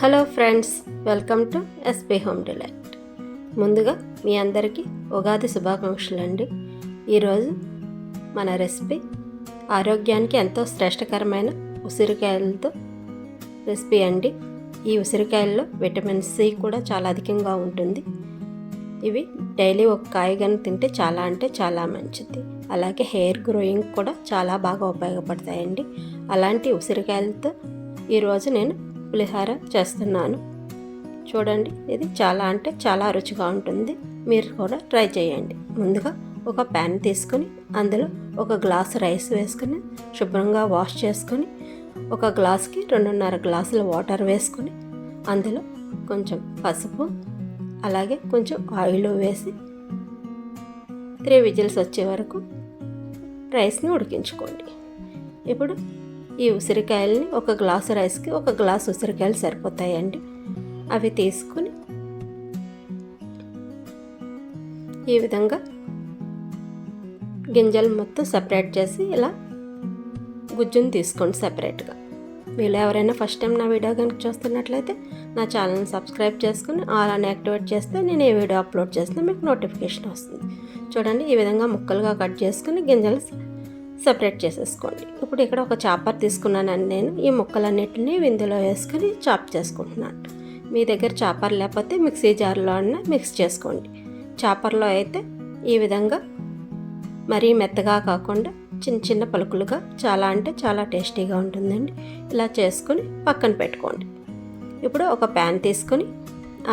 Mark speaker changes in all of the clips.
Speaker 1: Hello friends welcome to SP home delight. ముందుగా మీ అందరికీ ఉగాది శుభాకాంక్షలు అండి. ఈరోజు మన రెసిపీ ఆరోగ్యానికి ఎంతో శ్రేష్టకరమైన ఉసిరికాయలతో రెసిపీ అండి. ఈ ఉసిరికాయల్లో విటమిన్ సి కూడా చాలా అధికంగా ఉంటుంది. ఇవి డైలీ ఒక కాయగాని తింటే చాలా అంటే చాలా మంచిది. అలాగే హెయిర్ గ్రోయింగ్ కూడా చాలా బాగా ఉపయోగపడతాయండి. అలాంటి ఉసిరికాయలతో ఈరోజు నేను పులిహార చేస్తున్నాను. చూడండి ఇది చాలా అంటే చాలా రుచిగా ఉంటుంది. మీరు కూడా ట్రై చేయండి. ముందుగా ఒక ప్యాన్ తీసుకొని అందులో ఒక గ్లాస్ రైస్ వేసుకొని శుభ్రంగా వాష్ చేసుకొని ఒక గ్లాస్కి రెండున్నర గ్లాసుల వాటర్ వేసుకొని అందులో కొంచెం పసుపు అలాగే కొంచెం ఆయిల్ వేసి త్రీ విజిల్స్ వచ్చే వరకు రైస్ని ఉడికించుకోండి. ఇప్పుడు ఈ ఉసిరికాయల్ని ఒక గ్లాసు రైస్కి ఒక గ్లాస్ ఉసిరికాయలు సరిపోతాయండి. అవి తీసుకుని ఈ విధంగా గింజలు మొత్తం సపరేట్ చేసి ఇలా గుజ్జుని తీసుకోండి సపరేట్గా. మీరు ఎవరైనా ఫస్ట్ టైం నా వీడియో కనుక చూస్తున్నట్లయితే నా ఛానల్ని సబ్స్క్రైబ్ చేసుకుని ఆల్ అని యాక్టివేట్ చేస్తే నేను ఏ వీడియో అప్లోడ్ చేస్తే మీకు నోటిఫికేషన్ వస్తుంది. చూడండి ఈ విధంగా ముక్కలుగా కట్ చేసుకుని గింజలు సపరేట్ చేసేసుకోండి. ఇప్పుడు ఇక్కడ ఒక చాపర్ తీసుకున్నానండి నేను. ఈ ముక్కలన్నిటిని విందులో వేసుకొని చాప్ చేసుకుంటున్నాను. మీ దగ్గర చాపర్ లేకపోతే మిక్సీ జార్లో అన్న మిక్స్ చేసుకోండి. చాపర్లో అయితే ఈ విధంగా మరీ మెత్తగా కాకుండా చిన్న చిన్న పలుకులుగా చాలా అంటే చాలా టేస్టీగా ఉంటుందండి. ఇలా చేసుకొని పక్కన పెట్టుకోండి. ఇప్పుడు ఒక ప్యాన్ తీసుకొని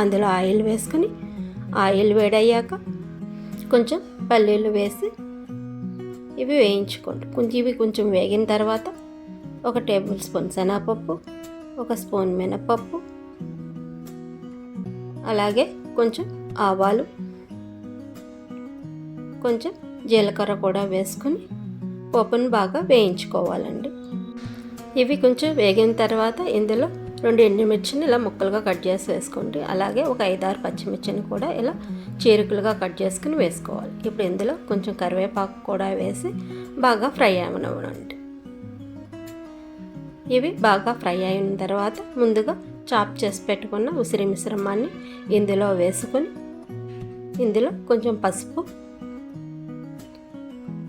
Speaker 1: అందులో ఆయిల్ వేసుకొని ఆయిల్ వేడయ్యాక కొంచెం పల్లీలు వేసి ఇవి వేయించుకోండి. కొంచెం ఇవి కొంచెం వేగిన తర్వాత ఒక టేబుల్ స్పూన్ శనగపప్పు ఒక స్పూన్ మినపప్పు అలాగే కొంచెం ఆవాలు కొంచెం జీలకర్ర కూడా వేసుకొని పప్పును బాగా వేయించుకోవాలండి. ఇవి కొంచెం వేగిన తర్వాత ఇందులో రెండు ఎండుమిర్చిని ఇలా ముక్కలుగా కట్ చేసి వేసుకోండి. అలాగే ఒక ఐదారు పచ్చిమిర్చిని కూడా ఇలా చేరుకులుగా కట్ చేసుకుని వేసుకోవాలి. ఇప్పుడు ఇందులో కొంచెం కరివేపాకు కూడా వేసి బాగా ఫ్రై అవనివ్వండి ఇవి బాగా ఫ్రై అయిన తర్వాత ముందుగా చాప్ చేసి పెట్టుకున్న ఉసిరి మిశ్రమాన్ని ఇందులో వేసుకొని ఇందులో కొంచెం పసుపు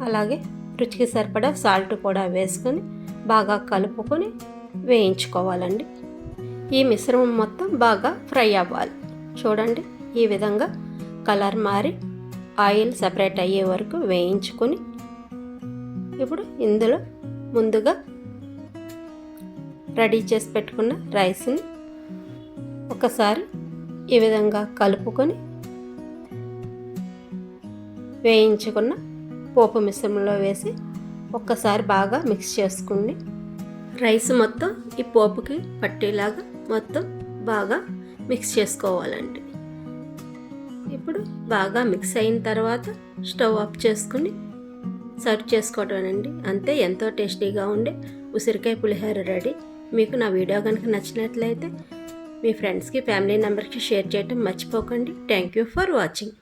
Speaker 1: అలాగే రుచికి సరిపడా సాల్ట్ కూడా వేసుకొని బాగా కలుపుకొని వేయించుకోవాలండి. ఈ మిశ్రమం మొత్తం బాగా ఫ్రై అవ్వాలి. చూడండి ఈ విధంగా కలర్ మారి ఆయిల్ సపరేట్ అయ్యే వరకు వేయించుకొని ఇప్పుడు ఇందులో ముందుగా రెడీ చేసి పెట్టుకున్న రైస్ని ఒకసారి ఈ విధంగా కలుపుకొని వేయించుకున్న పోపు మిశ్రమంలో వేసి ఒక్కసారి బాగా మిక్స్ చేసుకోండి రైస్ మొత్తం ఈ పోపుకి పట్టేలాగా మొత్తం బాగా మిక్స్ చేసుకోవాలండి. ఇప్పుడు బాగా మిక్స్ అయిన తర్వాత స్టవ్ ఆఫ్ చేసుకుని సర్వ్ చేసుకోవడం అండి అంతే ఎంతో టేస్టీగా ఉండే ఉసిరికాయ పులిహోర రెడీ. మీకు నా వీడియో కనుక నచ్చినట్లయితే మీ ఫ్రెండ్స్కి ఫ్యామిలీ మెంబర్స్కి షేర్ చేయడం మర్చిపోకండి. Thank you for watching.